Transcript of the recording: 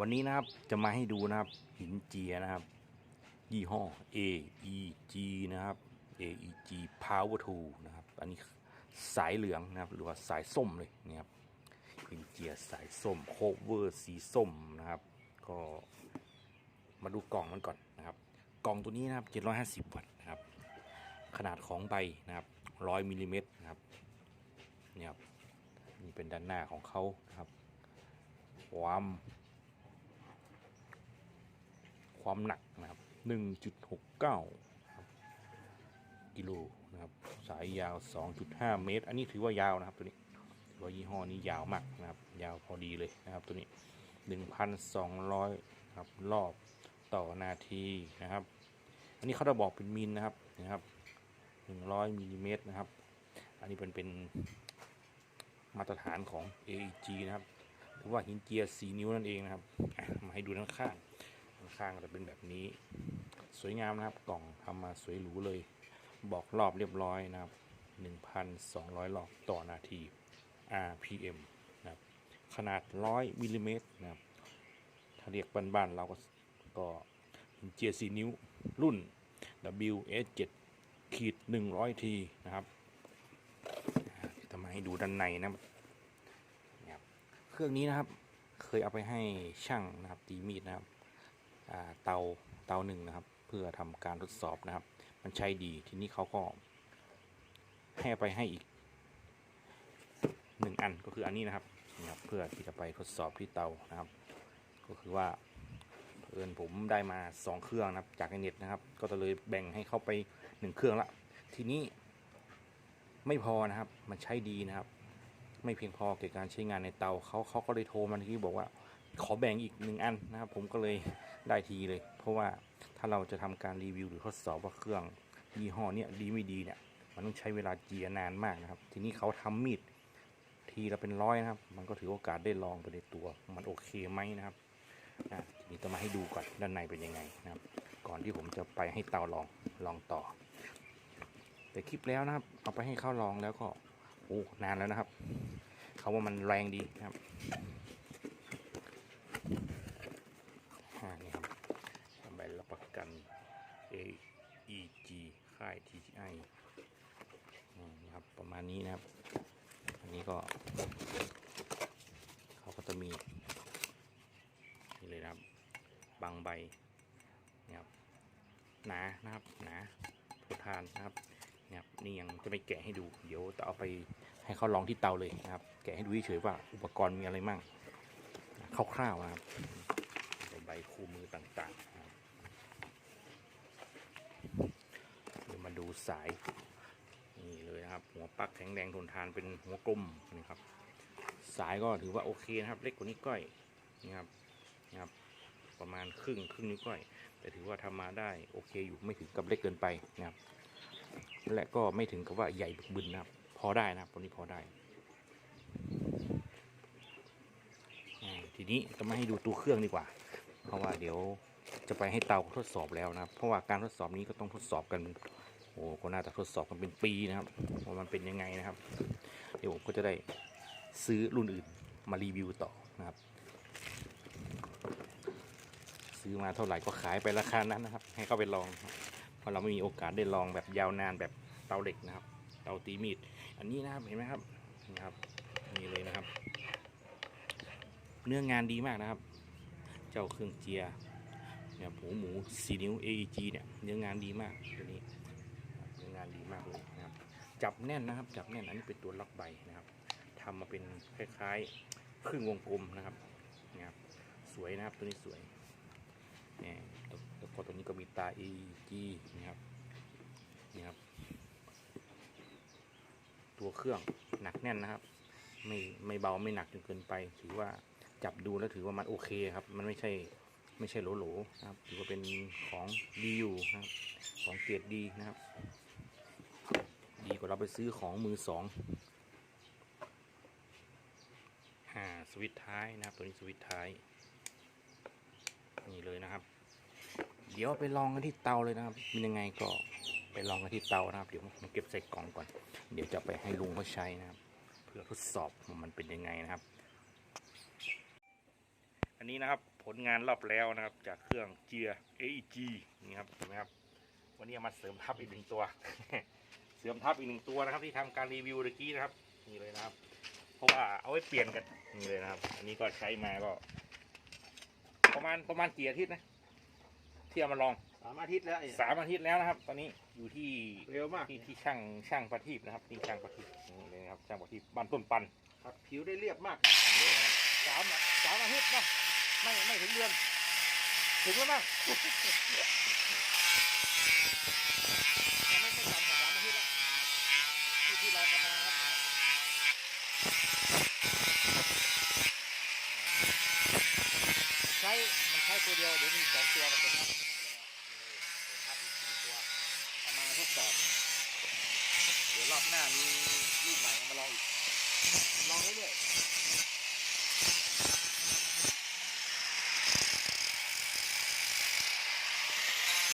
วันนี้นะครับจะมาให้ดูนะครับหินเจียนะครับ ยี่ห้อ AEG นะครับ AEG Power 2นะครับ อันนี้สายเหลืองนะครับ หรือว่าสายส้มเลยนะครับหินเจียสายส้มโคเวอร์สีส้มนะครับ ก็มาดูกล่องมันก่อนนะครับ กล่องตัวนี้นะครับ 750 วัตต์นะครับ ขนาดของใบนะครับ 100มิลลิเมตรนะครับเนี่ยครับนี่เป็นด้านหน้าของเขานะครับความ ความหนักนะครับ 1.69กิโลนะครับ สายยาว 2.5 เมตร อันนี้ถือว่ายาวนะครับตัวนี้ถือว่ายี่ห้อนี้ยาวมากนะครับ ยาวพอดีเลยนะครับตัวนี้ 1,200ครับรอบต่อนาทีนะครับ อันนี้เขาจะบอกเป็นมิลนะครับนะครับ 100มิลลิเมตรนะครับ อันนี้เป็นเป็นมาตรฐานของ AEG นะครับ หรือว่าหินเจียสีนิ้วนั่นเองนะครับ มาให้ดูด้านข้าง ข้างๆจะเป็นแบบนี้ สวยงามนะครับกล่องทำมาสวยหรูเลย บอกรอบเรียบร้อยนะครับ 1,200รอบต่อนาที RPM นะครับขนาด 100มิลลิเมตรนะครับ ถ้าเรียกบ้านๆเราก็ก็เจสีนิ้วรุ่น WS7 ขีด 100 ทีนะครับอ่าเดี๋ยวจะมให้ดูด้านในนะครับเครื่องนี้นะครับ เคยเอาไปให้ช่างนะครับตีมีดนะครับ เตาเตาหนึ่งนะครับ เพื่อทำการทดสอบนะครับ มันใช้ดีทีนี้เขาก็ให้ไปให้อีกหนึ่งอันก็คืออันนี้นะครับนะครับ เพื่อที่จะไปทดสอบที่เตานะครับ ก็คือว่าเพื่อนผมได้มาสองเครื่องนะครับ จากในเน็ตนะครับ ก็จะเลยแบ่งให้เขาไปหนึ่งเครื่องละทีนี้ไม่พอนะครับ มันใช้ดีนะครับ ไม่เพียงพอแก่การใช้งานในเตาเขาเขาก็เลยโทรมาที่บอกว่า ขอแบ่งอีกหนึ่งอันนะครับ ผมก็เลยได้ทีเลย เพราะว่าถ้าเราจะทำการรีวิวหรือทดสอบว่าเครื่องยี่ห้อเนี้ยดีไม่ดีเนี่ยมันต้องใช้เวลาเจียนานมากนะครับ ทีนี้เขาทำมีดทีละเป็นร้อยนะครับ มันก็ถือโอกาสได้ลองไปในตัว มันโอเคไหมนะครับอะทีนี้จะมาให้ดูก่อนด้านในเป็นยังไงนะครับ ก่อนที่ผมจะไปให้เตาลองลองต่อ แต่คลิปแล้วนะครับ เอาไปให้เขาลองแล้วก็โอ้นานแล้วนะครับ เขาว่ามันแรงดีนะครับ อ่านี่ครับใบ รับประกัน AEG ค่าย TGI นี่ครับประมาณนี้นะครับ อันนี้ก็เขาก็จะมีนี่เลยนะครับบางใบนี่ครับหนานะครับหนาทนทานนะครับนี่ครับนี่ยังจะไม่แกะให้ดู เดี๋ยวจะเอาไปให้เขาลองที่เตาเลยนะครับ แกะให้ดูเฉยว่าอุปกรณ์มีอะไรมั่งคร่าวๆนะครับใบคู่มือต่างๆนะครับเดี๋ยวมาดู สาย นี่เลยนะครับ หัวปลั๊กแข็งแรงทนทานเป็นหัวกลมนี่ครับ สายก็ถือว่าโอเคนะครับ เล็กกว่านี้ก้อยนี่ครับนี่ครับ ประมาณครึ่งครึ่งนิ้วก้อย แต่ถือว่าทำมาได้โอเคอยู่ไม่ถึงกับเล็กเกินไปนะครับและก็ไม่ถึงกับว่าใหญ่บึกบึนนะครับ พอได้นะครับตัวนี้พอได้ทีนี้จะมาให้ดูตัวเครื่องดีกว่า เพราะว่าเดี๋ยวจะไปให้เตาทดสอบแล้วนะครับ เพราะว่าการทดสอบนี้ก็ต้องทดสอบกัน โอ้ก็น่าจะทดสอบกันเป็นปีนะครับว่ามันเป็นยังไงนะครับ เดี๋ยวผมก็จะได้ซื้อรุ่นอื่นมารีวิวต่อนะครับ ซื้อมาเท่าไหร่ก็ขายไปราคานั้นนะครับ ให้เขาไปลองเพราะเราไม่มีโอกาสได้ลองแบบยาวนานแบบเตาเหล็กนะครับเตาตีมีด อันนี้นะครับเห็นไหมครับนี่ครับนี่เลยนะครับ เนื้องานดีมากนะครับ เจ้าเครื่องเจียเนี่ยหูหมูสีนิ้ว AEG เนี่ยเนื้องานดีมากตัวนี้านดีมากเลยนะครับ จับแน่นนะครับ จับแน่นอันนี้เป็นตัวล็อกใบนะครับทำมาเป็นคล้ายๆครึ่งวงกลมนะครับนะครับสวยนะครับตัวนี้สวยเนี่ยแล้วก็ตัวนี้ก็มีตา E G นะครับนี่ครับ ตัวเครื่องหนักแน่นนะครับ ไม่ไม่เบาไม่หนักจนเกินไป ถือว่าจับดูแล้วถือว่ามันโอเคครับ มันไม่ใช่ไม่ใช่โหลๆนะครับ ถือว่าเป็นของดีอยู่นะครับ ของเกียรดดีนะครับ ดีกว่าเราไปซื้อของมือสองอ่าสวิตช์ท้ายนะครับ ตัวนี้สวิตช์ท้ายนี่เลยนะครับ เดี๋ยวไปลองกันที่เตาเลยนะครับมันยังไงก็ไปลองกันที่เตานะครับ เดี๋ยวผมเก็บใส่กล่องก่อน เดี๋ยวจะไปให้ลุงเขาใช้นะครับ เพื่อทดสอบว่ามันเป็นยังไงนะครับ อันนี้นะครับผลงานรอบแล้วนะครับ จากเครื่องเจีย AEG นี่ครับเห็นไหมครับวันนี้มาเสริมทับอีกหนึ่งตัว สริมทับอีกหนึ่งตัวนะครับ ที่ทำการรีวิวเมื่อกี้นะครับนี่เลยนะครับ เพราะว่าเอาไว้เปลี่ยนกันนี่เลยนะครับ อันนี้ก็ใช้มาก็ ประมาณประมาณกี่อาทิตย์นะที่เอามาลองสามอาทิตย์แล้วไอ้สามอาทิตย์แล้วนะครับ ตอนนี้อยู่ที่เร็วมากที่ที่ช่างช่างประทีปนะครับนี่ช่างประทีปนี่เลยนะครับช่างประทีปบ้านต้นปันครับผิวได้เรียบมากสามสามอาทิตย์นะไม่ไม่ถึงเดือนถึงแล้วมั้งยังไม่ไม่ต่ำกว่าสามอาทิตย์แล้วที่ที่เรากันมาครับใช้มันใช้ตัวเดียวเดี๋ยวมีสองตัวมันจะทับทับอีกหนึ่งตัวเอามาทดสอบ เดี๋ยวร อบหน้ามีรูปใหม่มาลองอีกลองเรื่อยๆ